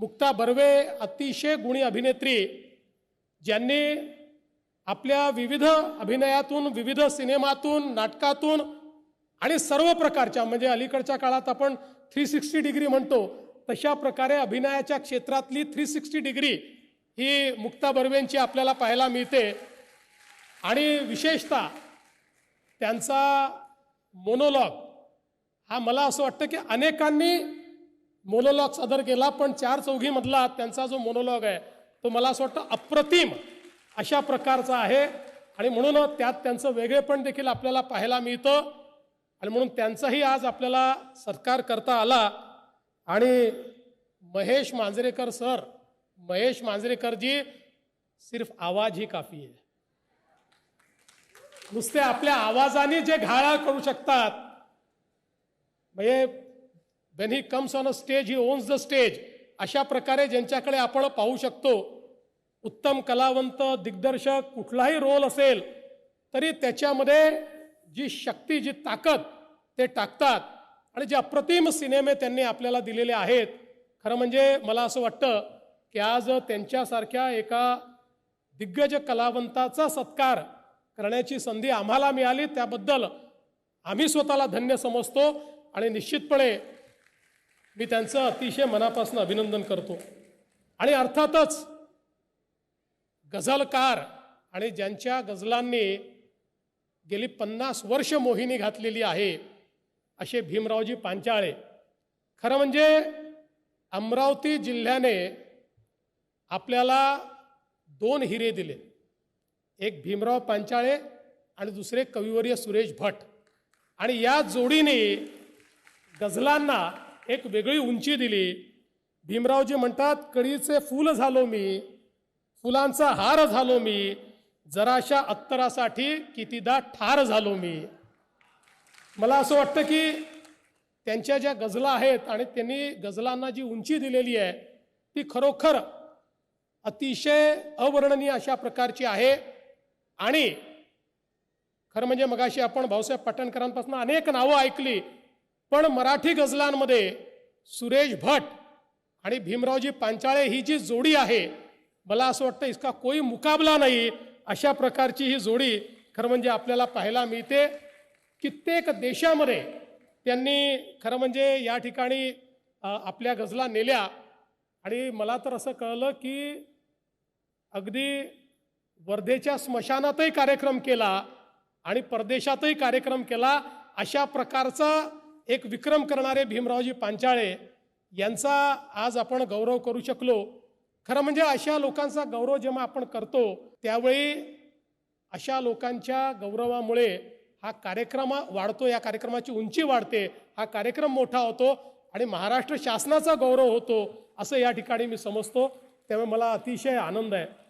मुक्ता बर्वे अतिशय गुणी अभिनेत्री ज्यांनी आपल्या विविध अभिनयातून विविध सिनेमातून नाटकातून आणि सर्व प्रकारच्या म्हणजे अलीकडच्या काळात आपण थ्री सिक्स्टी डिग्री म्हणतो तशा प्रकारे अभिनयाच्या क्षेत्रातली थ्री सिक्स्टी डिग्री ही मुक्ता बर्वेंची आपल्याला पाहायला मिळते. आणि विशेषतः त्यांचा मोनोलॉग हा मला असं वाटतं की अनेकांनी मोनोलॉग सादर केला पण चार चौघीमधला त्यांचा जो मोनोलॉग आहे तो मला असं वाटतं अप्रतिम अशा प्रकारचा आहे. आणि म्हणून त्यात त्यांचं वेगळेपण देखील आपल्याला पाहायला मिळतं. आणि म्हणून त्यांचाही आज आपल्याला सत्कार करता आला. आणि महेश मांजरेकर सर महेश मांजरेकरजी सिर्फ आवाज ही काफी आहे. नुसते आपल्या आवाजाने जे घाळा करू शकतात म्हणजे when he comes on a stage he owns the stage अशा प्रकारे ज्यांच्याकडे आपण पाहू शकतो उत्तम कलावंत दिग्दर्शक कुठलाही रोल असेल तरी त्याच्यामध्ये जी शक्ती जी ताकद ते टाकतात. आणि जे अप्रतिम सिनेमे त्यांनी आपल्याला दिलेले आहेत खरं म्हणजे मला असं वाटतं की आज त्यांच्यासारख्या एका दिग्गज कलावंताचा सत्कार करण्याची संधी आम्हाला मिळाली. त्याबद्दल आम्ही स्वतःला धन्य समजतो. आणि निश्चितपणे मी त्यांचं अतिशय मनापासून अभिनंदन करतो. आणि अर्थातच गझलकार आणि ज्यांच्या गझलांनी गेली पन्नास वर्ष मोहिनी घातलेली आहे असे भीमरावजी पांचाळे. खरं म्हणजे अमरावती जिल्ह्याने आपल्याला दोन हिरे दिले. एक भीमराव पांचाळे आणि दुसरे कविवर्य सुरेश भट. आणि या जोडीने गझलांना एक वेगळी उंची दिली. भीमरावजी म्हणतात कळीचे फूल झालो मी. फुलांचा हार झालो मी. जराशा अत्तरासाठी कितीदा ठार झालो मी. मला असं वाटतं की त्यांच्या ज्या गझला आहेत आणि त्यांनी गझलांना जी उंची दिलेली आहे ती खरोखर अतिशय अवर्णनीय अशा प्रकारची आहे. आणि खरं म्हणजे मगाशी आपण भाऊसाहेब पाटणकरांपासून अनेक नावं ऐकली. पण मराठी गझलांमध्ये सुरेश भट आणि भीमरावजी पांचाळे ही जी जोडी आहे मला असं वाटतं इसका कोई मुकाबला नाही अशा प्रकारची ही जोडी खरं म्हणजे आपल्याला पाहायला मिळते. कित्येक देशामध्ये त्यांनी खरं म्हणजे या ठिकाणी आपल्या गझला नेल्या आणि मला तर असं कळलं की अगदी वर्धेच्या स्मशानातही कार्यक्रम केला आणि परदेशातही कार्यक्रम केला अशा प्रकारचा एक विक्रम करणारे भीमरावजी पांचाळे यांचा आज आपण गौरव करू शकलो. खरं म्हणजे अशा लोकांचा गौरव जेव्हा आपण करतो त्यावेळी अशा लोकांच्या गौरवामुळे हा कार्यक्रम वाढतो या कार्यक्रमाची उंची वाढते हा कार्यक्रम मोठा होतो आणि महाराष्ट्र शासनाचा गौरव होतो असं या ठिकाणी मी समजतो. त्यामुळे मला अतिशय आनंद आहे.